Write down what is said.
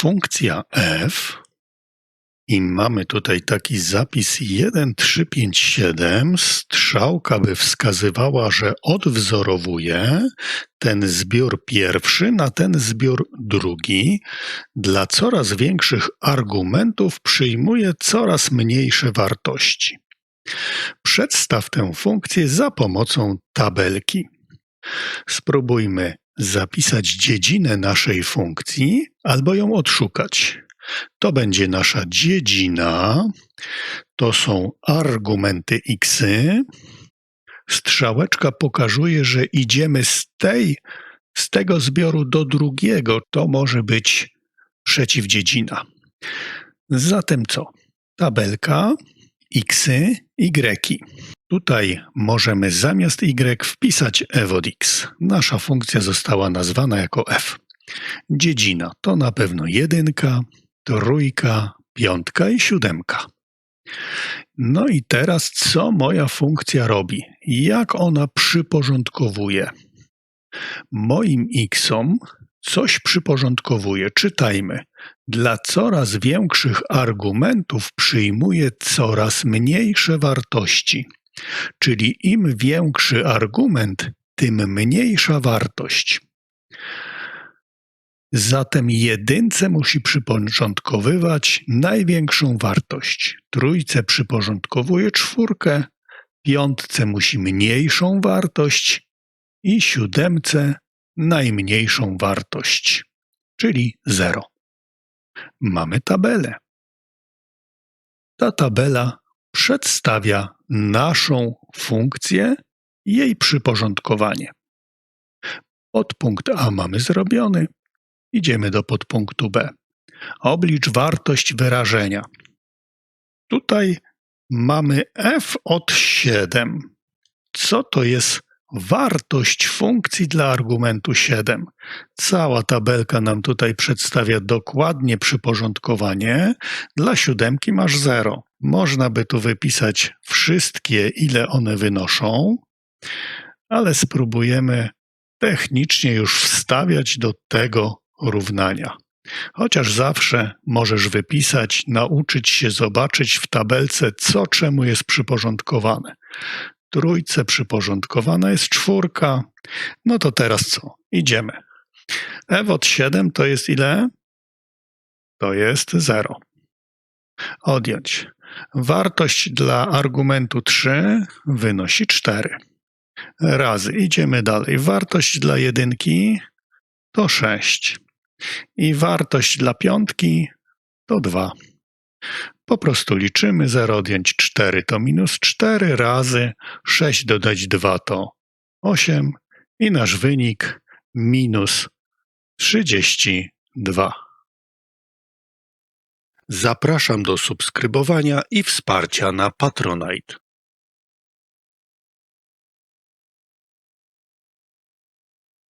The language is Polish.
funkcja f i mamy tutaj taki zapis 1357. Strzałka by wskazywała, że odwzorowuje ten zbiór pierwszy na ten zbiór drugi. Dla coraz większych argumentów przyjmuje coraz mniejsze wartości. Przedstaw tę funkcję za pomocą tabelki. Spróbujmy zapisać dziedzinę naszej funkcji albo ją odszukać. To będzie nasza dziedzina. To są argumenty x. Strzałeczka pokazuje, że idziemy z tej, z tego zbioru do drugiego. To może być przeciwdziedzina. Zatem co? Tabelka x, y. Tutaj możemy zamiast y wpisać f od x. Nasza funkcja została nazwana jako f. Dziedzina to na pewno jedynka, trójka, piątka i siódemka. No i teraz co moja funkcja robi? Jak ona przyporządkowuje? Moim xom coś przyporządkowuje. Czytajmy. Dla coraz większych argumentów przyjmuje coraz mniejsze wartości. Czyli im większy argument, tym mniejsza wartość. Zatem jedynce musi przyporządkowywać największą wartość. Trójce przyporządkowuje czwórkę, piątce musi mniejszą wartość i siódemce najmniejszą wartość, czyli zero. Mamy tabelę. Ta tabela przedstawia naszą funkcję, jej przyporządkowanie. Podpunkt A mamy zrobiony. Idziemy do podpunktu B. Oblicz wartość wyrażenia. Tutaj mamy f od 7. Co to jest wartość funkcji dla argumentu 7? Cała tabelka nam tutaj przedstawia dokładnie przyporządkowanie. Dla siódemki masz 0. Można by tu wypisać wszystkie, ile one wynoszą, ale spróbujemy technicznie już wstawiać do tego równania. Chociaż zawsze możesz wypisać, nauczyć się zobaczyć w tabelce, co czemu jest przyporządkowane. Trójce przyporządkowana jest czwórka. No to teraz co? Idziemy. f od 7 to jest ile? To jest 0. Odjąć. Wartość dla argumentu 3 wynosi 4. Razy. Idziemy dalej. Wartość dla jedynki to 6. I wartość dla piątki to 2. Po prostu liczymy 0 odjąć 4 to minus 4 razy 6 dodać 2 to 8 i nasz wynik minus 32. Zapraszam do subskrybowania i wsparcia na Patronite.